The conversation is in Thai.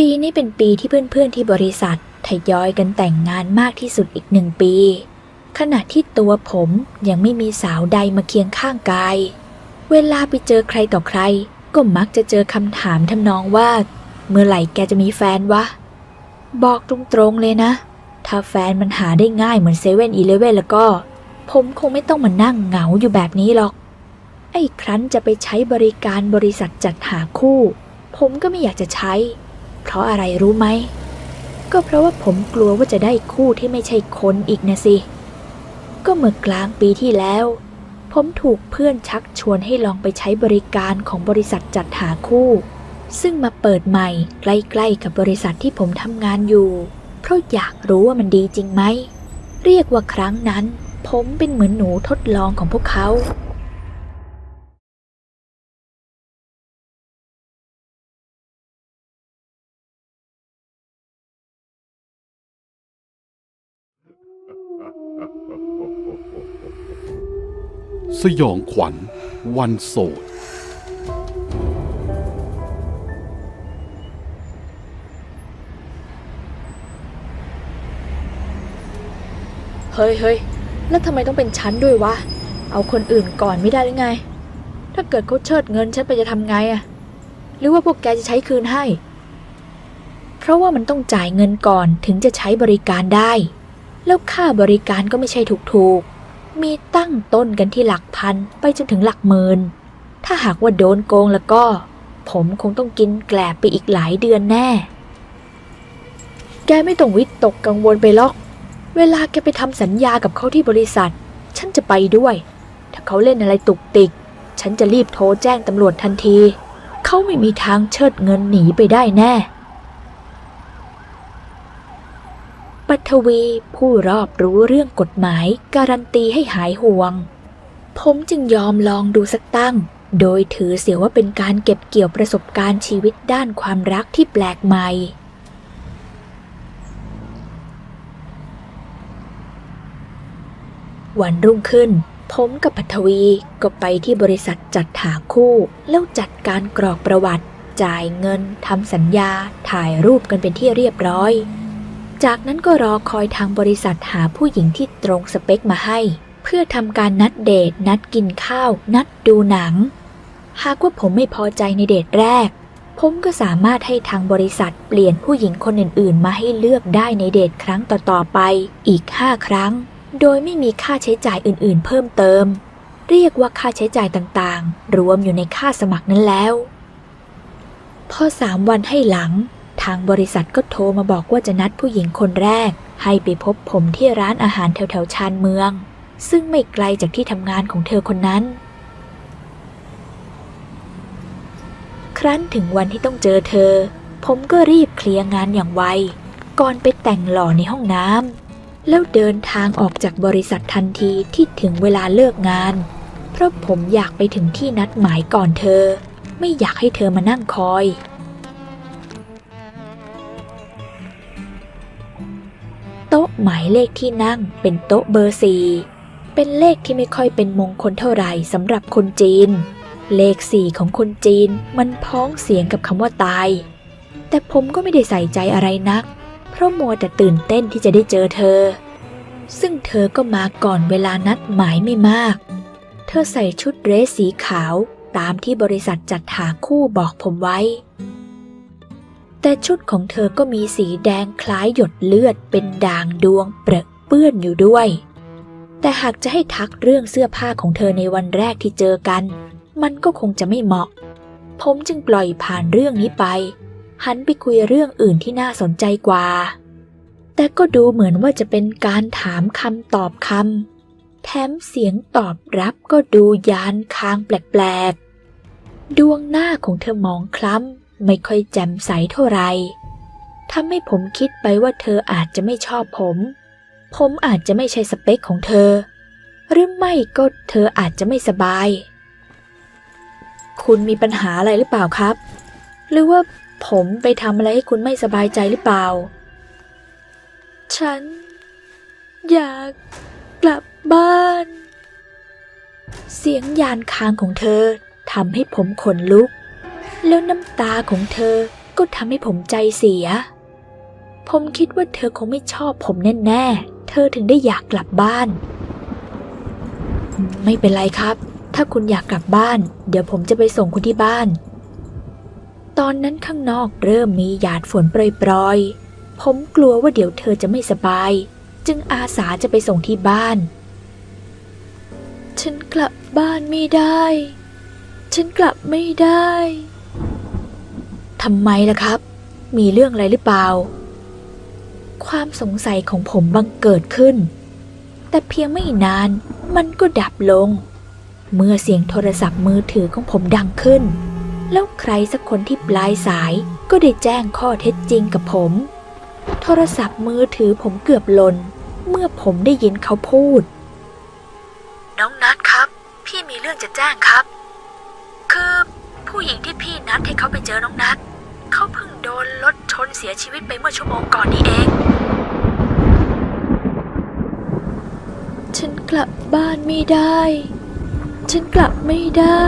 ปีนี้เป็นปีที่เพื่อนๆที่บริษัททยอยกันแต่งงานมากที่สุดอีกหนึ่งปี ขณะที่ตัวผมยังไม่มีสาวใดมาเคียงข้างกาย เวลาไปเจอใครต่อใคร ก็มักจะเจอคำถามทำนองว่า เมื่อไหร่แกจะมีแฟนวะ บอกตรงๆเลยนะ ถ้าแฟนมันหาได้ง่ายเหมือนเซเว่นอีเลเว่นแล้วก็ ผมคงไม่ต้องมานั่งเหงาอยู่แบบนี้หรอก ไอ้ครั้นจะไปใช้บริการบริษัทจัดหาคู่ ผมก็ไม่อยากจะใช้ เพราะอะไรรู้ไหม ก็เพราะว่าผมกลัวว่าจะได้คู่ที่ไม่ใช่คนอีกนะสิ ก็เมื่อกลางปีที่แล้ว ผมถูกเพื่อนชักชวนให้ลองไปใช้บริการของบริษัทจัดหาคู่ ซึ่งมาเปิดใหม่ใกล้ๆกับบริษัทที่ผมทำงานอยู่ เพราะอยากรู้ว่ามันดีจริงไหม เรียกว่าครั้งนั้น ผมเป็นเหมือนหนูทดลองของพวกเขา สยองขวัญ วันโสด เฮ้ยเฮ้ยแล้วทำไมต้องเป็นฉันด้วยวะ เอาคนอื่นก่อนไม่ได้หรือไง ถ้าเกิดเขาเชิดเงินฉันไปจะทำไงอะหรือว่าพวกแกจะใช้คืนให้ เพราะว่ามันต้องจ่ายเงินก่อนถึงจะใช้บริการได้ แล้วค่าบริการก็ไม่ใช่ถูกๆ มีตั้งต้นกันที่หลักพันไปจนถึงหลักหมื่น ถ้าหากว่าโดนโกงแล้วก็ ผมคงต้องกินแกลบไปอีกหลายเดือนแน่ แกไม่ต้องวิตกกังวลไปหรอก เวลาแกไปทำสัญญากับเขาที่บริษัท ฉันจะไปด้วย ถ้าเขาเล่นอะไรตุกติก ฉันจะรีบโทรแจ้งตำรวจทันที เขาไม่มีทางเชิดเงินหนีไปได้แน่ ปัทวีผู้รอบรู้เรื่องกฎหมายการันตีให้หายห่วง ผมจึงยอมลองดูสักตั้ง โดยถือเสียว่าเป็นการเก็บเกี่ยวประสบการณ์ชีวิตด้านความรักที่แปลกใหม่วันรุ่งขึ้น ผมกับปัทวีก็ไปที่บริษัทจัดหาคู่ แล้วจัดการกรอกประวัติ จ่ายเงินทำสัญญา ถ่ายรูปกันเป็นที่เรียบร้อย จากนั้นก็รอคอยทางบริษัทหาผู้หญิงที่ตรงสเปคมาให้ เพื่อทำการนัดเดท นัดกินข้าว นัดดูหนัง หากว่าผมไม่พอใจในเดทแรก ผมก็สามารถให้ทางบริษัทเปลี่ยนผู้หญิงคนอื่นๆ มาให้เลือกได้ในเดทครั้งต่อๆไปอีก 5 ครั้ง โดยไม่มีค่าใช้จ่ายอื่นๆ เพิ่มเติม เรียกว่าค่าใช้จ่ายต่างๆ รวมอยู่ในค่าสมัครนั้นแล้ว พอสามวันให้หลัง ทางบริษัทก็โทรมาบอกว่าจะนัดผู้หญิงคนแรก ให้ไปพบผมที่ร้านอาหารแถวๆชานเมือง ซึ่งไม่ไกลจากที่ทำงานของเธอคนนั้น ครั้นถึงวันที่ต้องเจอเธอ ผมก็รีบเคลียร์งานอย่างไว ก่อนไปแต่งหล่อในห้องน้ำแล้วเดินทางออกจากบริษัททันทีที่ถึงเวลาเลิกงาน เพราะผมอยากไปถึงที่นัดหมายก่อนเธอ ไม่อยากให้เธอมานั่งคอย โต๊ะหมายเลขที่นั่งเป็นโต๊ะเบอร์สี่เป็นเลขที่ไม่ค่อยเป็นมงคลเท่าไหร่สำหรับคนจีน เลขสี่ของคนจีนมันพ้องเสียงกับคำว่าตาย แต่ผมก็ไม่ได้ใส่ใจอะไรนัก เพราะมัวแต่ตื่นเต้นที่จะได้เจอเธอ ซึ่งเธอก็มาก่อนเวลานัดหมายไม่มาก เธอใส่ชุดเดรสสีขาวตามที่บริษัทจัดหาคู่บอกผมไว้ แต่ชุดของเธอก็มีสีแดงคล้ายหยดเลือดเป็นด่างดวงเปรอะเปื้อนอยู่ด้วย แต่หากจะให้ทักเรื่องเสื้อผ้าของเธอในวันแรกที่เจอกัน มันก็คงจะไม่เหมาะ ผมจึงปล่อยผ่านเรื่องนี้ไป หันไปคุยเรื่องอื่นที่น่าสนใจกว่า แต่ก็ดูเหมือนว่าจะเป็นการถามคำตอบคำแถมเสียงตอบรับก็ดูยานคางแปลกๆ ดวงหน้าของเธอมองคล้ำ ไม่ค่อยแจ่มใสเท่าไหร่ทำให้ผมคิดไปว่าเธออาจจะไม่ชอบผม ผมอาจจะไม่ใช่สเปคของเธอ หรือไม่ก็เธออาจจะไม่สบาย คุณมีปัญหาอะไรหรือเปล่าครับ หรือว่าผมไปทำอะไรให้คุณไม่สบายใจหรือเปล่า ฉัน อยากกลับบ้าน เสียงยานคางของเธอทำให้ผมขนลุก แล้วน้ำตาของเธอก็ทำให้ผมใจเสีย ผมคิดว่าเธอคงไม่ชอบผมแน่ๆ เธอถึงได้อยากกลับบ้าน ไม่เป็นไรครับ ถ้าคุณอยากกลับบ้าน เดี๋ยวผมจะไปส่งคุณที่บ้าน ตอนนั้นข้างนอกเริ่มมีหยาดฝนโปรยๆ ผมกลัวว่าเดี๋ยวเธอจะไม่สบาย จึงอาสาจะไปส่งที่บ้าน ฉันกลับบ้านไม่ได้ ฉันกลับไม่ได้ ทำไมล่ะครับ มีเรื่องอะไรหรือเปล่า ความสงสัยของผมบังเกิดขึ้น แต่เพียงไม่นานมันก็ดับลง เมื่อเสียงโทรศัพท์มือถือของผมดังขึ้น แล้วใครสักคนที่ปลายสายก็ได้แจ้งข้อเท็จจริงกับผม โทรศัพท์มือถือผมเกือบหล่นเมื่อผมได้ยินเขาพูด น้องนัดครับ พี่มีเรื่องจะแจ้งครับ คือผู้หญิงที่พี่นัดให้เขาไปเจอน้องนัด เขาเพิ่งโดนรถชนเสียชีวิตไปเมื่อชั่วโมงก่อนนี้เอง ฉันกลับบ้านไม่ได้ ฉันกลับไม่ได้